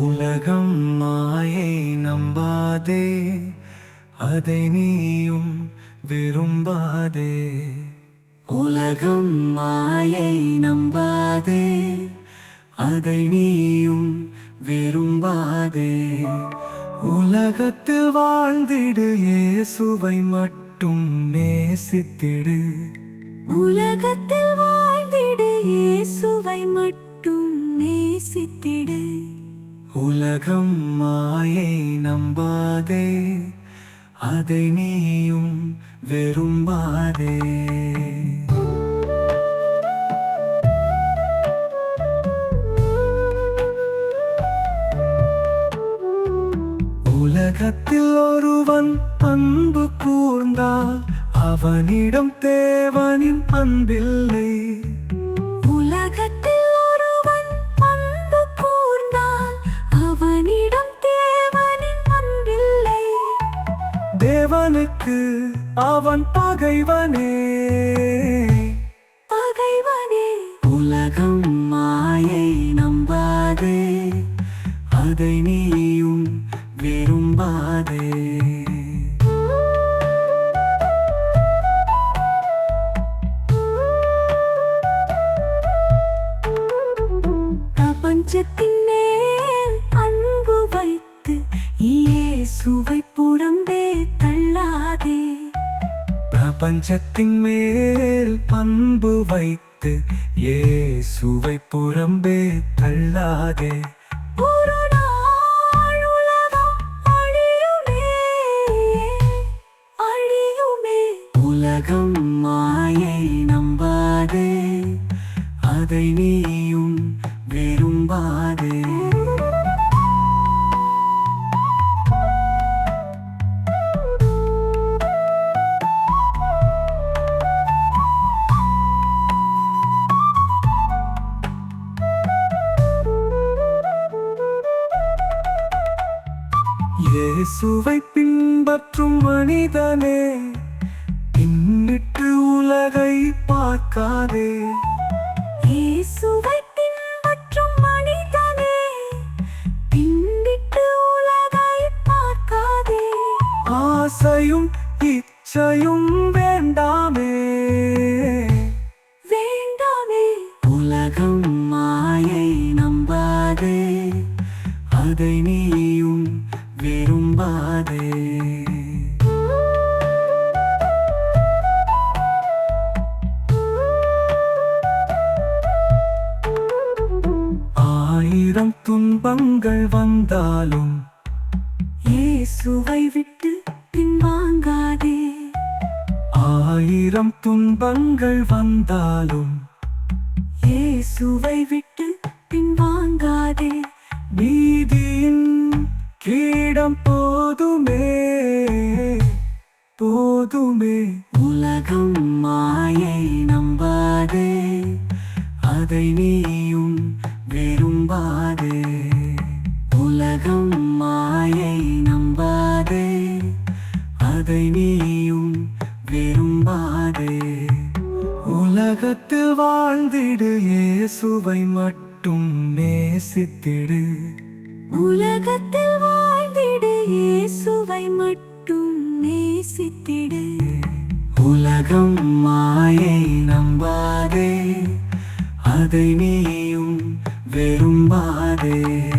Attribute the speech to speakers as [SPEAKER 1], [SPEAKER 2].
[SPEAKER 1] உலகம் மாயை நம்பாதே அதை நீயும் விரும்பாதே. உலகம் மாயை நம்பாதே அதை நீயும் விரும்பாதே. உலகத்து வாழ்ந்திடு இயேசுவை மட்டும் நேசித்திடு.
[SPEAKER 2] உலகத்தில் வாழ்ந்திடு இயேசுவை மட்டும் நேசித்திடு.
[SPEAKER 1] உலகம் மாயை நம்பாதே அதை நீயும் விரும்பாதே. உலகத்தில் ஒருவன் அன்பு கூர்ந்தால் அவனிடம் தேவனின் அன்பில்லை. எனக்கு அவன் பகைவனே.
[SPEAKER 2] பகைவனே.
[SPEAKER 1] உலகம் மாயை நம்பாதே. அதை நீயும் விரும்பாதே.
[SPEAKER 2] பிரபஞ்சத்தின் மேல்
[SPEAKER 1] பண்பு வைத்து இயேசுவை புறம்பே தள்ளாதே.
[SPEAKER 2] உலகம்
[SPEAKER 1] மாயை நம்பாதே அதை நீயும் விரும்பாதே. இயேசுவை பின்பற்றும் மனிதனே பின்னிட்டு உலகை பார்க்காதே.
[SPEAKER 2] இயேசுவை பின்பற்றும் மனிதனே பின்னிட்டு உலகை பார்க்காதே.
[SPEAKER 1] ஆசையும் இச்சையும் வேண்டாமே.
[SPEAKER 2] வேண்டாமே.
[SPEAKER 1] உலகம் மாயை நம்பாதே. அதை நீயும் விரும்பாதே. ஆயிரம் துன்பங்கள் வந்தாலும்
[SPEAKER 2] இயேசுவை விட்டு பின்வாங்காதே.
[SPEAKER 1] ஆயிரம் துன்பங்கள் வந்தாலும்
[SPEAKER 2] இயேசுவை விட்டு
[SPEAKER 1] பின்வாங்க போதுமே உலகம் மாயை நம்பாதே. அதை நீயும் விரும்பாதே. உலகம் மாயை நம்பாதே. அதை நீயும் விரும்பாதே. உலகத்தில் வாழ்ந்திடு இயேசுவை மட்டும் நேசித்திடு.
[SPEAKER 2] உலகத்தில் வாழ்ந்திடு இயேசுவை மட்டும் நேசித்திடு.
[SPEAKER 1] உலகம் மாயை நம்பாதே அதை நீயும் விரும்பாதே.